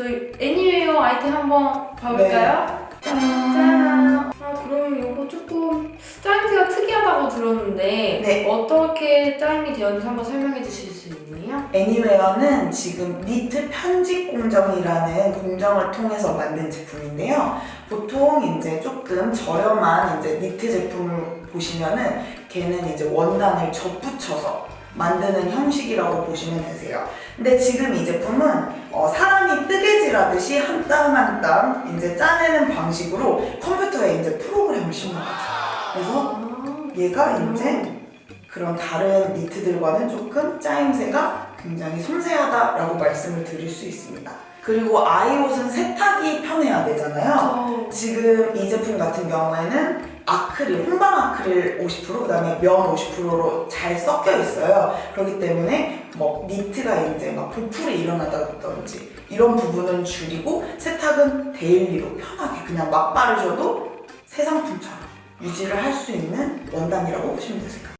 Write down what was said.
저희 애니웨어 아이템 한번 봐볼까요? 짠! 아, 그럼 이거 조금 짜임새가 특이하다고 들었는데 네. 어떻게 짜임이 되었는지 한번 설명해 주실 수 있나요? 애니웨어는 지금 니트 편집 공정이라는 공정을 통해서 만든 제품인데요. 보통 이제 조금 저렴한 이제 니트 제품을 보시면은 걔는 이제 원단을 접붙여서 만드는 형식이라고 보시면 되세요. 근데 지금 이 제품은 어, 사람이 뜨개 질하듯이 한 땀 한 땀 이제 짜내는 방식으로 컴퓨터에 이제 프로그램을 심는 거죠. 그래서 아, 얘가 이제 그런 다른 니트들과는 조금 짜임새가 굉장히 섬세하다라고 말씀을 드릴 수 있습니다. 그리고 아이 옷은 세탁이 편해야 되잖아요. 저 지금 이 제품 같은 경우에는 아크릴, 혼방 아크릴 50%, 그 다음에 면 50%로 잘 섞여 있어요. 그렇기 때문에 뭐 니트가 이제 막 보풀이 일어나다든지 이런 부분은 줄이고 세탁은 데일리로 편하게 그냥 막 바르셔도 새 상품처럼 유지를 할 수 있는 원단이라고 보시면 되세요.